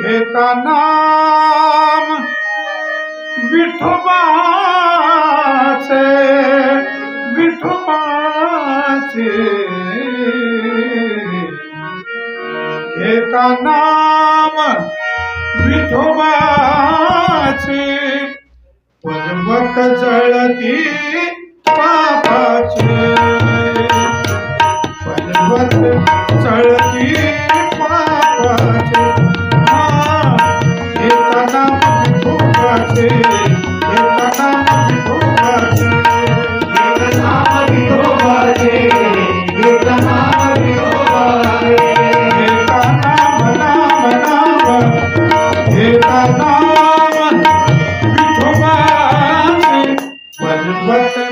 घेता नाम विठोबाचे विठोबाचे. घेता नाम विठोबाचे पर्वत जळती पापाचे. Thank you.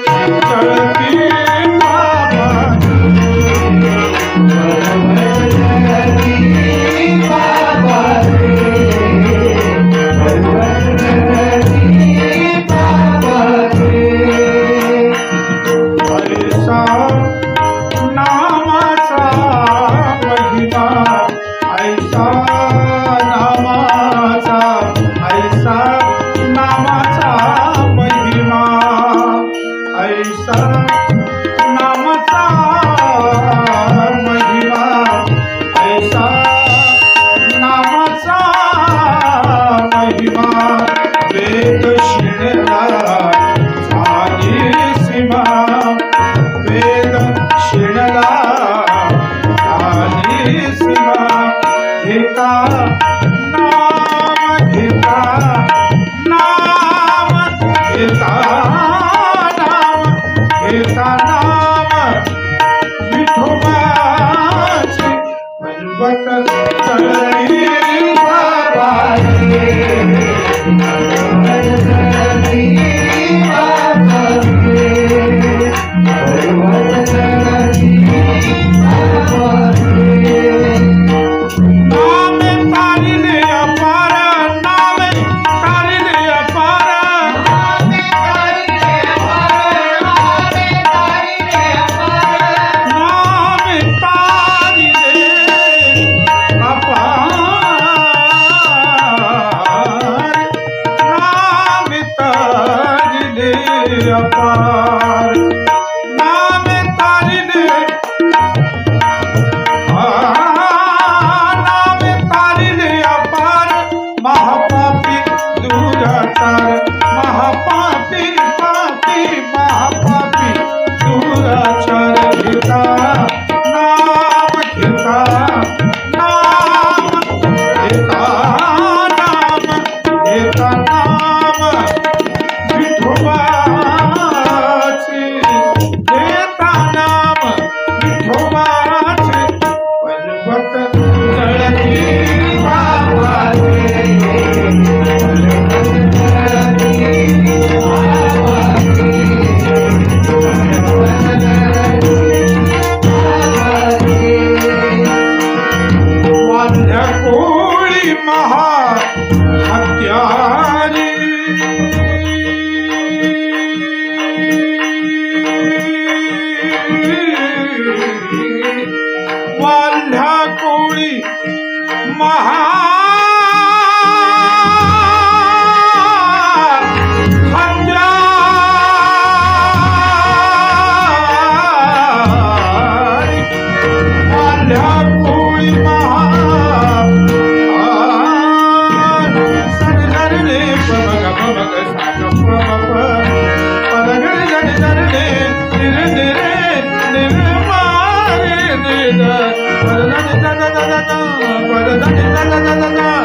Thank you. 啦啦啦啦啦啦。